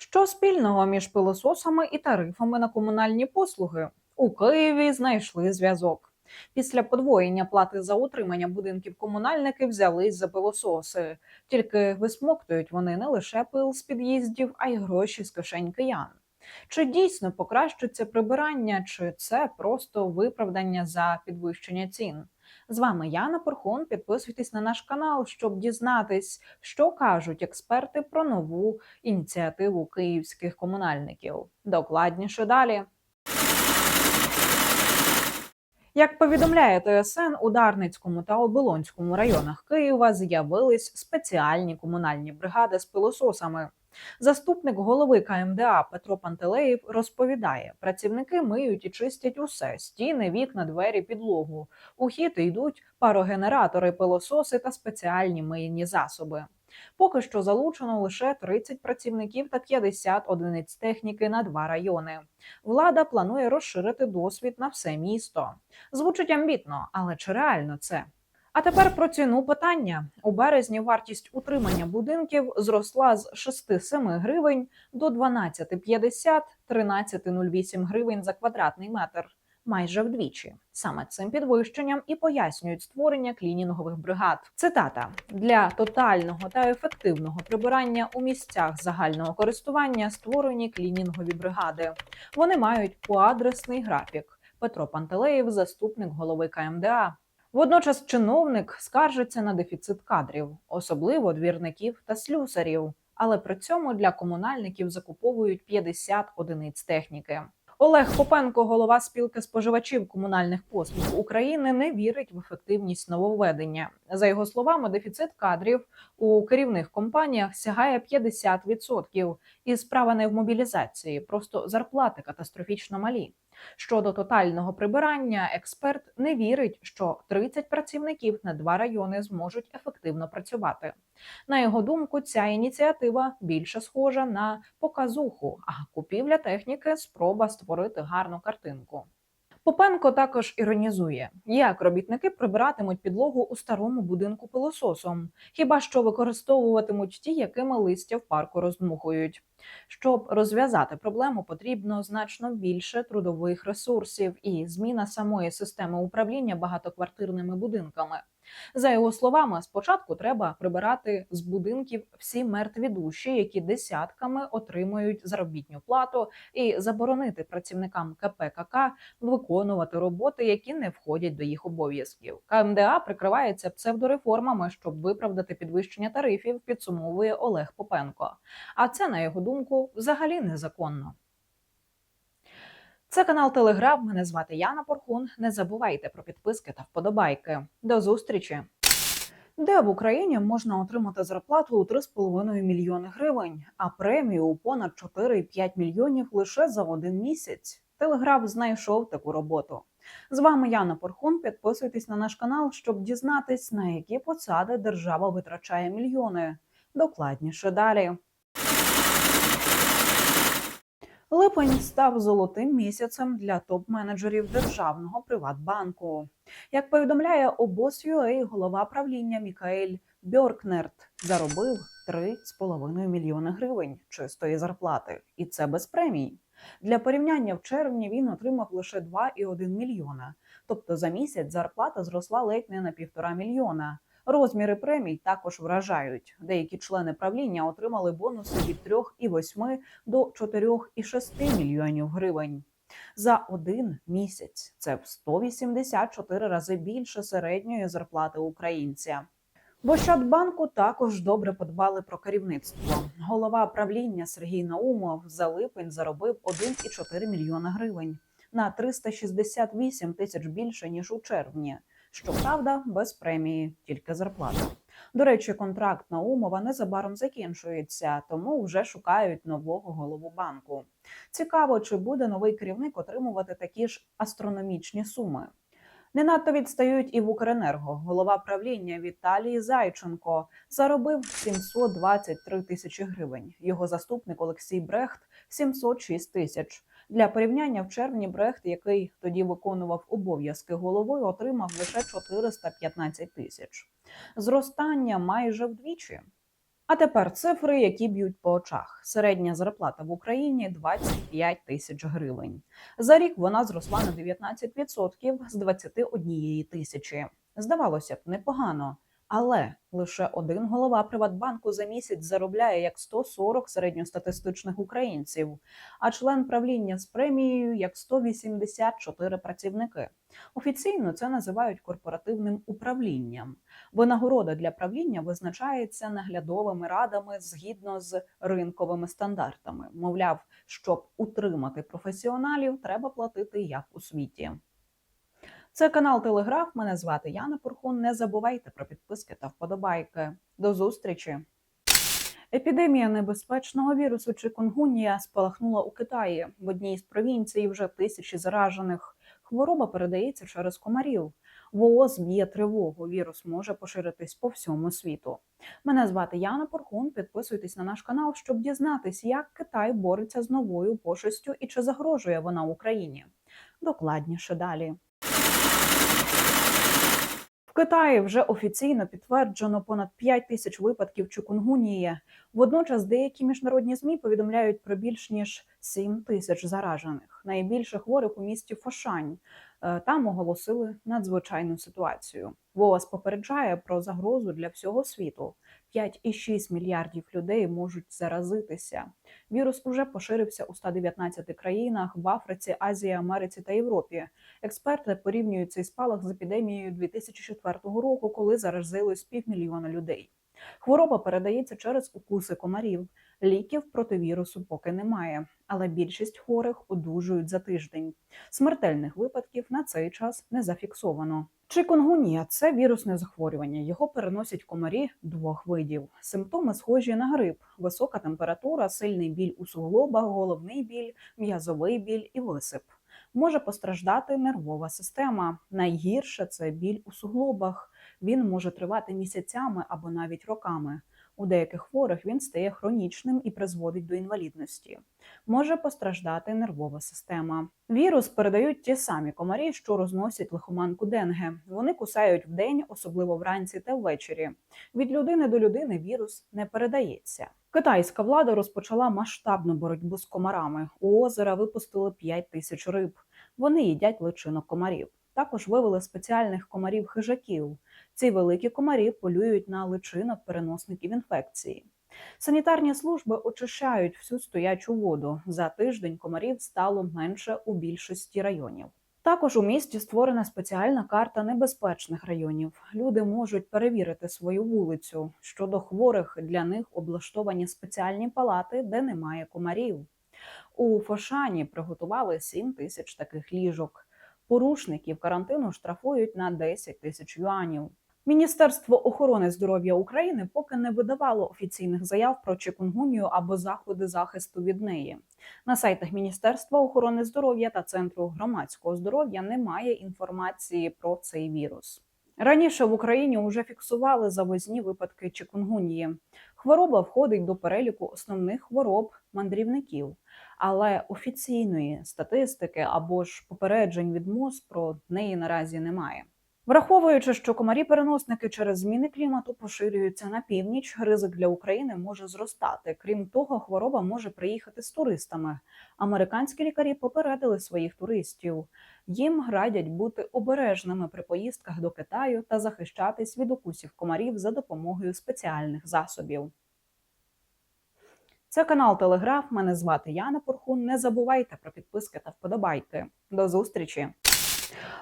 Що спільного між пилососами і тарифами на комунальні послуги? У Києві знайшли зв'язок. Після подвоєння плати за утримання будинків комунальники взялись за пилососи. Тільки висмоктують вони не лише пил з під'їздів, а й гроші з кишень киян. Чи дійсно покращиться прибирання, чи це просто виправдання за підвищення цін? З вами Яна Порхун. Підписуйтесь на наш канал, щоб дізнатись, що кажуть експерти про нову ініціативу київських комунальників. Докладніше далі. Як повідомляє ТСН, у Дарницькому та Оболонському районах Києва з'явились спеціальні комунальні бригади з пилососами. Заступник голови КМДА Петро Пантелеєв розповідає: працівники миють і чистять усе: стіни, вікна, двері, підлогу. У хід йдуть парогенератори, пилососи та спеціальні мийні засоби. Поки що залучено лише 30 працівників та 50 одиниць техніки на два райони. Влада планує розширити досвід на все місто. Звучить амбітно, але чи реально це? А тепер про ціну питання. У березні вартість утримання будинків зросла з 6-7 гривень до 12,50 13,08 гривень за квадратний метр. Майже вдвічі саме цим підвищенням і пояснюють створення клінінгових бригад. Цитата для тотального та ефективного прибирання у місцях загального користування створені клінінгові бригади. Вони мають поадресний графік. Петро Пантелеєв, заступник голови КМДА. Водночас чиновник скаржиться на дефіцит кадрів, особливо двірників та слюсарів. Але при цьому для комунальників закуповують 50 одиниць техніки. Олег Попенко, голова спілки споживачів комунальних послуг України, не вірить в ефективність нововведення. За його словами, дефіцит кадрів у керівних компаніях сягає 50%. І справа не в мобілізації, просто зарплати катастрофічно малі. Щодо тотального прибирання, експерт не вірить, що 30 працівників на два райони зможуть ефективно працювати. На його думку, ця ініціатива більше схожа на показуху, а купівля техніки спроба створити гарну картинку. Попенко також іронізує, як робітники прибиратимуть підлогу у старому будинку пилососом, хіба що використовуватимуть ті, якими листя в парку роздмухують. Щоб розв'язати проблему, потрібно значно більше трудових ресурсів і зміна самої системи управління багатоквартирними будинками. За його словами, спочатку треба прибирати з будинків всі мертві душі, які десятками отримують заробітну плату, і заборонити працівникам КПКК виконувати роботи, які не входять до їх обов'язків. КМДА прикривається псевдореформами, щоб виправдати підвищення тарифів. Підсумовує Олег Попенко. А це на його думку взагалі незаконно. Це канал Телеграф. Мене звати Яна Порхун. Не забувайте про підписки та вподобайки. До зустрічі! Де в Україні можна отримати зарплату у 3,5 мільйони гривень, а премію у понад 4,5 мільйонів лише за один місяць. Телеграф знайшов таку роботу. З вами Яна Порхун. Підписуйтесь на наш канал, щоб дізнатись, на які посади держава витрачає мільйони. Докладніше далі. Липень став золотим місяцем для топ-менеджерів державного Приватбанку. Як повідомляє обоз.ua, голова правління Мікаель Бьоркнерт заробив 3,5 мільйони гривень чистої зарплати, і це без премій. Для порівняння в червні він отримав лише 2,1 мільйона. Тобто за місяць зарплата зросла ледь не на півтора мільйона. Розміри премій також вражають. Деякі члени правління отримали бонуси від 3,8 до 4,6 мільйонів гривень. За один місяць це в 184 рази більше середньої зарплати українця. В Ощадбанку також добре подбали про керівництво. Голова правління Сергій Наумов за липень заробив 1,4 мільйона гривень на 368 тисяч більше ніж у червні. Щоправда, без премії, тільки зарплата. До речі, контракт Наумова незабаром закінчується, тому вже шукають нового голову банку. Цікаво, чи буде новий керівник отримувати такі ж астрономічні суми. Не надто відстають і в Укренерго. Голова правління Віталій Зайченко заробив 723 тисячі гривень. Його заступник Олексій Брехт 706 тисяч. Для порівняння в червні Брехт, який тоді виконував обов'язки голови, отримав лише 415 тисяч. Зростання майже вдвічі. А тепер цифри, які б'ють по очах. Середня зарплата в Україні 25 тисяч гривень. За рік вона зросла на 19% з 21 тисячі. Здавалося б, непогано. Але лише один голова Приватбанку за місяць заробляє як 140 середньостатистичних українців, а член правління з премією як 184 працівники. Офіційно це називають корпоративним управлінням. Винагорода для правління визначається наглядовими радами згідно з ринковими стандартами. Мовляв, щоб утримати професіоналів, треба платити як у світі. Це канал Телеграф. Мене звати Яна Пурхун. Не забувайте про підписки та вподобайки. До зустрічі. Епідемія небезпечного вірусу чикунгунія спалахнула у Китаї. В одній з провінцій вже тисячі заражених. Хвороба передається через комарів. ВООЗ б'є тривогу. Вірус може поширитись по всьому світу. Мене звати Яна Порхун. Підписуйтесь на наш канал, щоб дізнатись, як Китай бореться з новою пошестю і чи загрожує вона Україні. Докладніше далі. Китаї вже офіційно підтверджено понад 5 тисяч випадків чукунгунії. Водночас деякі міжнародні змі повідомляють про більш ніж 7 тисяч заражених. Найбільше хворих у місті Фошань. Е, Там оголосили надзвичайну ситуацію. ВООЗ попереджає про загрозу для всього світу. 5,6 мільярдів людей можуть заразитися. Вірус уже поширився у 119 країнах в Африці, Азії, Америці та Європі. Експерти порівнюють цей спалах з епідемією 2004 року, коли заразилось півмільйона людей. Хвороба передається через укуси комарів. Ліків проти вірусу поки немає, але більшість хворих одужують за тиждень. Смертельних випадків на цей час не зафіксовано. Чикунгунія – це вірусне захворювання. Його переносять комарі двох видів. Симптоми схожі на грип: висока температура, сильний біль у суглобах, головний біль, м'язовий біль і висип. Може постраждати нервова система. Найгірше це біль у суглобах. Він може тривати місяцями або навіть роками. У деяких хворих він стає хронічним і призводить до інвалідності. Може постраждати нервова система. Вірус передають ті самі комарі, що розносять лихоманку денге. Вони кусають вдень, особливо вранці та ввечері. Від людини до людини вірус не передається. Китайська влада розпочала масштабну боротьбу з комарами. У озера випустили 5 тисяч риб. Вони їдять личинок комарів. Також вивели спеціальних комарів-хижаків. Ці великі комарі полюють на личинок переносників інфекції. Санітарні служби очищають всю стоячу воду. За тиждень комарів стало менше у більшості районів. Також у місті створена спеціальна карта небезпечних районів. Люди можуть перевірити свою вулицю. Щодо хворих для них облаштовані спеціальні палати, де немає комарів. У Фошані приготували 7 тисяч таких ліжок. Порушників карантину штрафують на 10 тисяч юанів. Міністерство охорони здоров'я України поки не видавало офіційних заяв про чикунгунію або заходи захисту від неї. На сайтах Міністерства охорони здоров'я та Центру громадського здоров'я немає інформації про цей вірус. Раніше в Україні вже фіксували завозні випадки чикунгунії. Хвороба входить до переліку основних хвороб мандрівників, але офіційної статистики або ж попереджень від МОЗ про неї наразі немає. Враховуючи, що комарі-переносники через зміни клімату поширюються на північ, ризик для України може зростати. Крім того, хвороба може приїхати з туристами. Американські лікарі попередили своїх туристів. Їм радять бути обережними при поїздках до Китаю та захищатись від укусів комарів за допомогою спеціальних засобів. Це канал Телеграф. Мене звати Яна Порхун. Не забувайте про підписки та вподобайки. До зустрічі!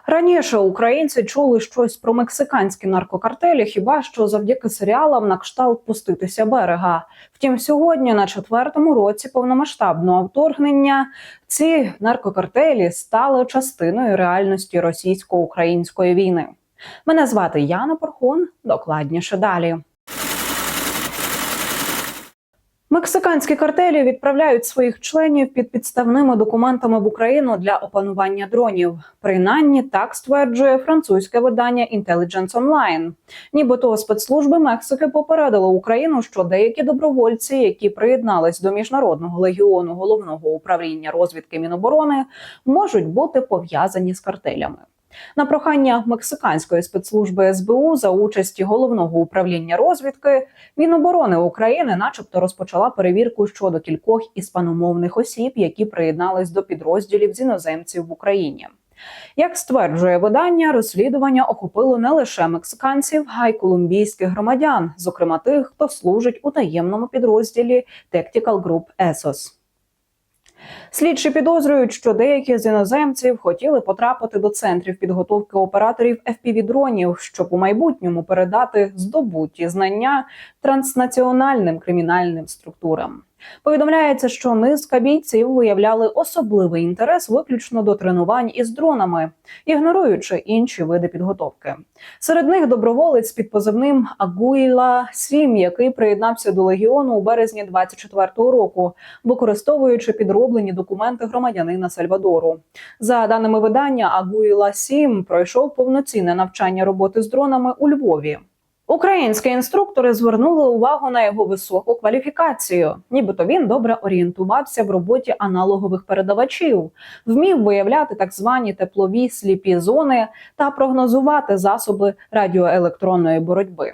Раніше українці чули щось про мексиканські наркокартелі, хіба що завдяки серіалам на кшталт пуститися берега. Втім, сьогодні, на четвертому році повномасштабного вторгнення, ці наркокартелі стали частиною реальності російсько-української війни. Мене звати Яна Порхун. Докладніше далі. Мексиканські картелі відправляють своїх членів під підставними документами в Україну для опанування дронів. Принаймні так стверджує французьке видання Intelligence Online. Нібито спецслужби Мексики попередили Україну, що деякі добровольці, які приєднались до міжнародного легіону головного управління розвідки Міноборони, можуть бути пов'язані з картелями. На прохання мексиканської спецслужби СБУ за участі головного управління розвідки Міноборони України, начебто, розпочала перевірку щодо кількох іспаномовних осіб, які приєднались до підрозділів з іноземців в Україні. Як стверджує видання, розслідування охопило не лише мексиканців, а й колумбійських громадян, зокрема тих, хто служить у таємному підрозділі Tactical Group ESOS. Слідчі підозрюють, що деякі з іноземців хотіли потрапити до центрів підготовки операторів FPV-дронів, щоб у майбутньому передати здобуті знання транснаціональним кримінальним структурам. Повідомляється, що низка бійців виявляли особливий інтерес виключно до тренувань із дронами, ігноруючи інші види підготовки. Серед них доброволець під позивним Агуїла Сім, який приєднався до легіону у березні 24-го року, використовуючи підроблені документи громадянина Сальвадору. За даними видання, Агуїла Сім пройшов повноцінне навчання роботи з дронами у Львові. Українські інструктори звернули увагу на його високу кваліфікацію, нібито він добре орієнтувався в роботі аналогових передавачів, вмів виявляти так звані теплові сліпі зони та прогнозувати засоби радіоелектронної боротьби.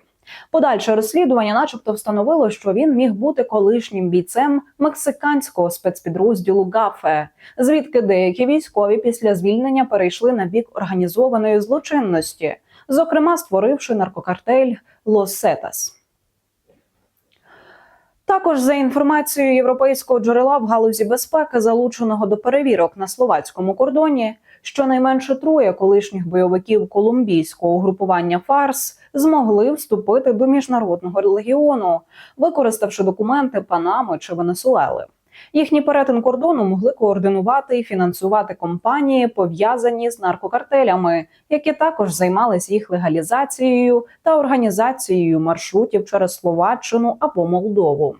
Подальше розслідування, начебто, встановило, що він міг бути колишнім бійцем мексиканського спецпідрозділу ГАФЕ, звідки деякі військові після звільнення перейшли на бік організованої злочинності, зокрема створивши наркокартель Лос Сетас. Також за інформацією європейського джерела в галузі безпеки, залученого до перевірок на словацькому кордоні, щонайменше троє колишніх бойовиків колумбійського угрупування Фарс змогли вступити до міжнародного легіону, використавши документи Панами чи Венесуели. Їхній перетин кордону могли координувати і фінансувати компанії, пов'язані з наркокартелями, які також займались їх легалізацією та організацією маршрутів через Словаччину або Молдову.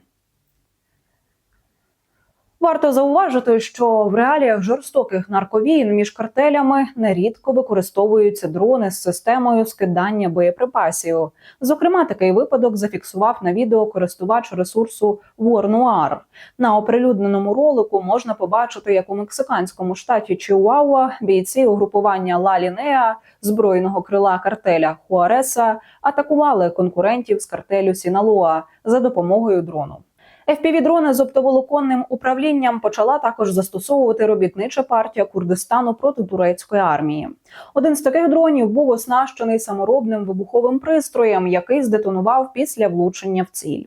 Варто зауважити, що в реаліях жорстоких нарковійн між картелями нерідко використовуються дрони з системою скидання боєприпасів. Зокрема, такий випадок зафіксував на відео користувач ресурсу War На оприлюдненому ролику можна побачити, як у мексиканському штаті Чиуауа бійці угрупування Ла Лінеа збройного крила картеля Хуареса атакували конкурентів з картелю Сіналоа за допомогою дрону. FPV-дрони з оптоволоконним управлінням почала також застосовувати робітнича партія Курдистану проти турецької армії. Один з таких дронів був оснащений саморобним вибуховим пристроєм, який здетонував після влучення в ціль.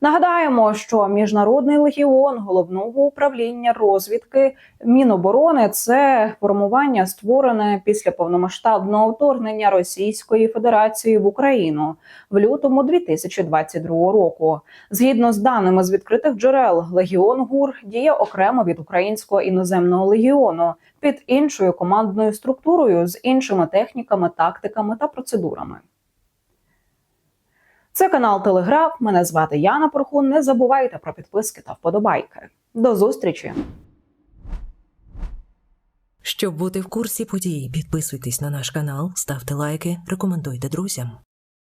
Нагадаємо, що міжнародний легіон головного управління розвідки Міноборони це формування, створене після повномасштабного вторгнення Російської Федерації в Україну в лютому 2022 року. Згідно з даними з відкритих джерел, легіон ГУР діє окремо від українського іноземного легіону під іншою командною структурою з іншими техніками, тактиками та процедурами. Це канал Телеграф. Мене звати Яна Порхун. Не забувайте про підписки та вподобайки. До зустрічі! Щоб бути в курсі подій, підписуйтесь на наш канал, ставте лайки, рекомендуйте друзям.